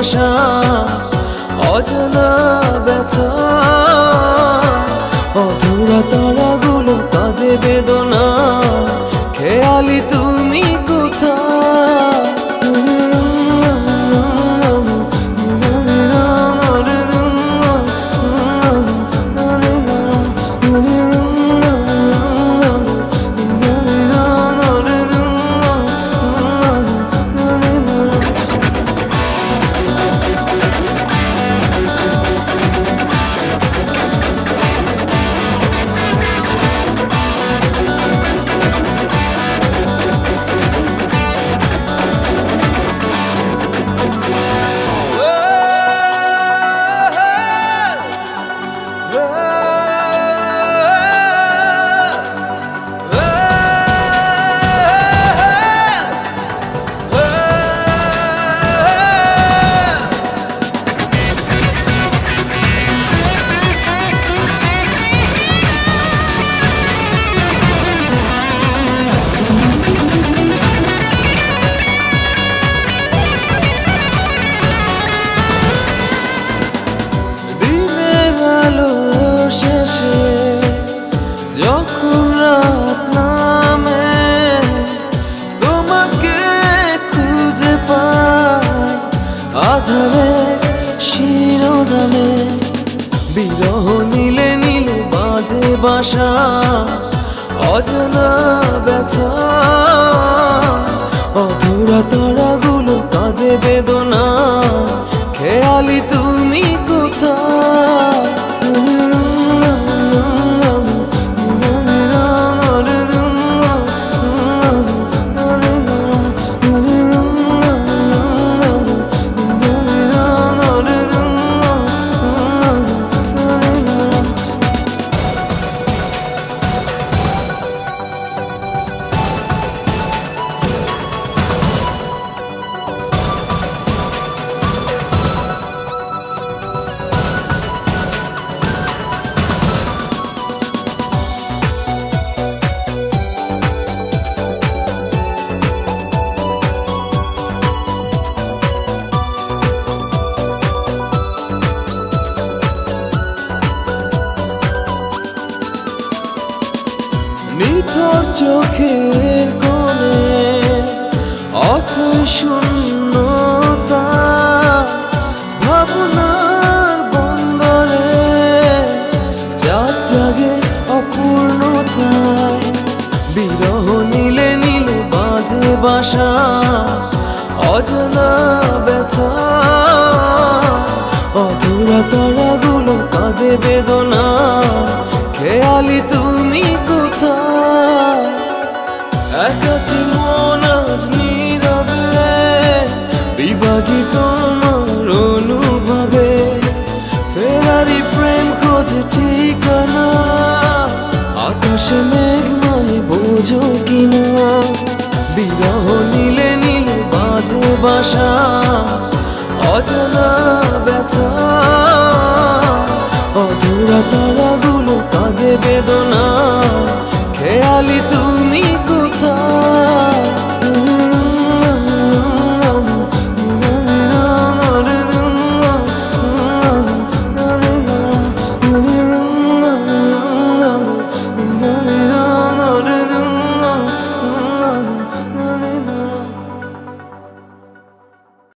বাঁধে বাসা অজানা ব্যথা অধুরা তারাগুলো কাঁদে বেদনা আধারের শিরোনামে বিরহ নীলে নীলে বাঁধে বাসা অজানা ব্যথা। অধুরা তারাগুলো কাঁদে বেদনা চোখের কোণে অথই শূন্যতা, ভাবনার বন্দরে চাঁদ জাগে অপূর্ণতায় বিরহ নীলে নীলে বাঁধে বাসা, অজানা ব্যথা। অধুরা তারাগুলো কাঁদে বেদনা একাকি মন আজ নীরবে বিভাগী তোমার অনুভবে। ফেরারি প্রেম খোঁজে ঠিকানা, আকাশে মেঘ মানে বোঝো কিনা। বিরহ নীলে নীলে বাঁধে বাসা, অজানা ব্যথা